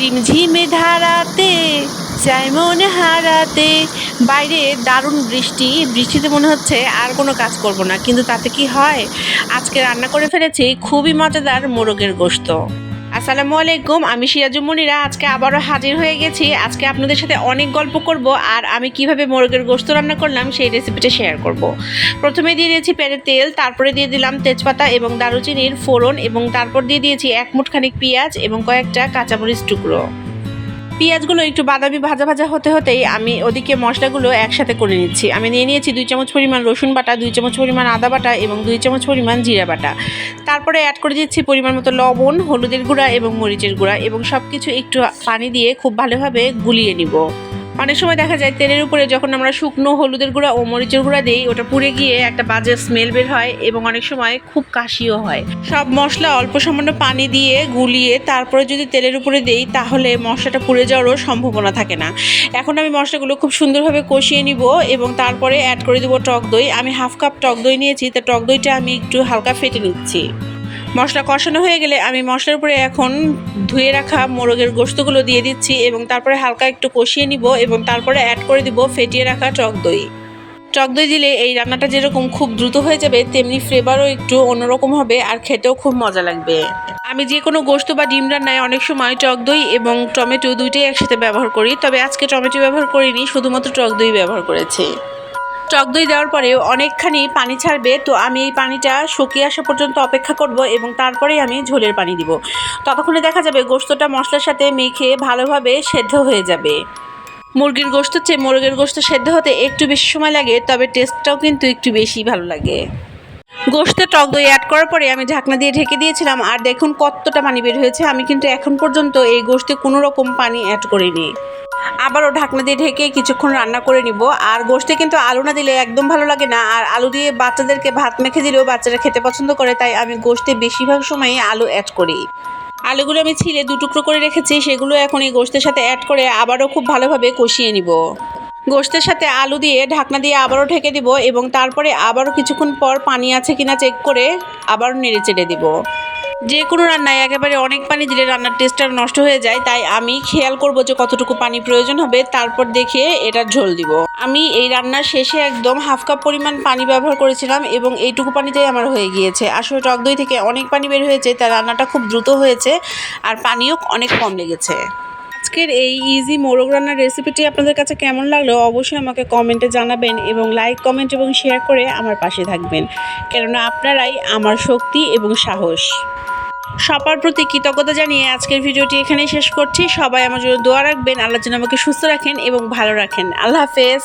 ঝিমে ধারাতে, চাই মনে হারাতে। বাইরে দারুণ বৃষ্টি, বৃষ্টিতে মনে হচ্ছে আর কোনো কাজ করব না। কিন্তু তাতে কি হয়? আজকে রান্না করে ফেলেছি খুবই মজাদার মোরগের গোশত আসসালামু আলাইকুম, আমি সিরাজু মনিরা আজকে আবারও হাজির হয়ে গেছি। আজকে আপনাদের সাথে অনেক গল্প করব আর আমি কীভাবে মোরগের গোস্ত রান্না করলাম সেই রেসিপিটা শেয়ার করব। প্রথমে দিয়ে দিয়েছি প্যারে তেল, তারপরে দিয়ে দিলাম তেজপাতা এবং দারুচিনির ফোড়ন এবং তারপর দিয়ে দিয়েছি এক মুঠখানিক পেঁয়াজ এবং কয়েকটা কাঁচামরিচ টুকরো। পেঁয়াজগুলো একটু বাদামি ভাজা ভাজা হতে হতেই আমি ওদিকে মশলাগুলো একসাথে করে নিচ্ছি। আমি নিয়ে নিয়েছি দুই চামচ পরিমাণ রসুন বাটা, দুই চামচ পরিমাণ আদা বাটা এবং দুই চামচ পরিমাণ জিরা বাটা। তারপরে অ্যাড করে দিচ্ছি পরিমাণ মতো লবণ, হলুদের গুঁড়া এবং মরিচের গুঁড়া এবং সব কিছু একটু পানি দিয়ে খুব ভালোভাবে গুলিয়ে নিব। অনেক সময় দেখা যায় তেলের উপরে যখন আমরা শুকনো হলুদের গুঁড়া ও মরিচের গুঁড়া দিই, ওটা পুড়ে গিয়ে একটা বাজে স্মেল বের হয় এবং অনেক সময় খুব কাশিও হয়। সব মশলা অল্প সামান্য পানি দিয়ে গুলিয়ে তারপরে যদি তেলের উপরে দেই, তাহলে মশলাটা পুড়ে যাওয়ারও সম্ভাবনা থাকে না। এখন আমি মশলাগুলো খুব সুন্দরভাবে কষিয়ে নিব এবং তারপরে অ্যাড করে দেবো টক দই। আমি হাফ কাপ টক দই নিয়েছি, তা টক দইটা আমি একটু হালকা ফেটে নিচ্ছি। মশলা কষানো হয়ে গেলে আমি মশলার উপরে এখন ধুয়ে রাখা মোরগের গোস্তগুলো দিয়ে দিচ্ছি এবং তারপরে হালকা একটু কষিয়ে নিব এবং তারপরে অ্যাড করে দিব ফেটিয়ে রাখা টক দই। টক দই দিলে এই রান্নাটা যেরকম খুব দ্রুত হয়ে যাবে, তেমনি ফ্লেভারও একটু অন্যরকম হবে আর খেতেও খুব মজা লাগবে। আমি যে কোনো গোস্ত বা ডিম রান্নায় অনেক সময় টক দই এবং টমেটো দুইটাই একসাথে ব্যবহার করি, তবে আজকে টমেটো ব্যবহার করিনি, শুধুমাত্র টক দই ব্যবহার করেছি। টক দই দেওয়ার পরে অনেকখানি পানি ছাড়বে, তো আমি এই পানিটা শুকিয়ে আসা পর্যন্ত অপেক্ষা করব এবং তারপরেই আমি ঝোলের পানি দিব। ততক্ষণে দেখা যাবে গোস্তটা মশলার সাথে মেখে ভালোভাবে সেদ্ধ হয়ে যাবে। মুরগির গোস্ত চেয়ে মুরগির গোস্ত সেদ্ধ হতে একটু বেশি সময় লাগে, তবে টেস্টটাও কিন্তু একটু বেশি ভালো লাগে। গোস্তে টক দই অ্যাড করার পরে আমি ঢাকনা দিয়ে ঢেকে দিয়েছিলাম, আর দেখুন কতটা পানি বের হয়েছে। আমি কিন্তু এখন পর্যন্ত এই গোস্তে কোনো রকম পানি অ্যাড করিনি। আবারও ঢাকনা দিয়ে ঢেকে কিছুক্ষণ রান্না করে নিব। আর গোস্তে কিন্তু আলু না দিলে একদম ভালো লাগে না। আর আলু দিয়ে বাচ্চাদেরকে ভাত মেখে দিলেও বাচ্চারা খেতে পছন্দ করে, তাই আমি গোস্তে বেশিরভাগ সময়ই আলু অ্যাড করি। আলুগুলো আমি ছিলে দু টুকরো করে রেখেছি, সেগুলো এখন এই গোস্তের সাথে অ্যাড করে আবারও খুব ভালোভাবে কষিয়ে নিব। গোস্তের সাথে আলু দিয়ে ঢাকনা দিয়ে আবারও ঢেকে দিব এবং তারপরে আবারও কিছুক্ষণ পর পানি আছে কিনা চেক করে আবারও নেড়ে চেড়ে দিব। যে কোনো রান্নায় একেবারে অনেক পানি দিলে রান্নার টেস্টটা নষ্ট হয়ে যায়, তাই আমি খেয়াল করব যে কতটুকু পানি প্রয়োজন হবে, তারপর দেখে এটার ঝোল দিব। আমি এই রান্নার শেষে একদম হাফ কাপ পরিমাণ পানি ব্যবহার করেছিলাম এবং এইটুকু পানিতেই আমার হয়ে গিয়েছে। আসলে টক দই থেকে অনেক পানি বের হয়েছে, তাই রান্নাটা খুব দ্রুত হয়েছে আর পানিও অনেক কম লেগেছে। আজকের এই ইজি মোরগ রান্নার রেসিপিটি আপনাদের কাছে কেমন লাগল অবশ্যই আমাকে কমেন্টে জানাবেন এবং লাইক কমেন্ট এবং শেয়ার করে আমার পাশে থাকবেন। কেননা আপনারাই আমার শক্তি এবং সাহস। সবার প্রতি কৃতজ্ঞতা জানিয়ে আজকের ভিডিওটি এখানেই শেষ করছি। সবাই আমার জন্য দোয়া রাখবেন, আল্লাহ যেন আমাকে সুস্থ রাখেন এবং ভালো রাখেন। আল্লাহ হাফেজ।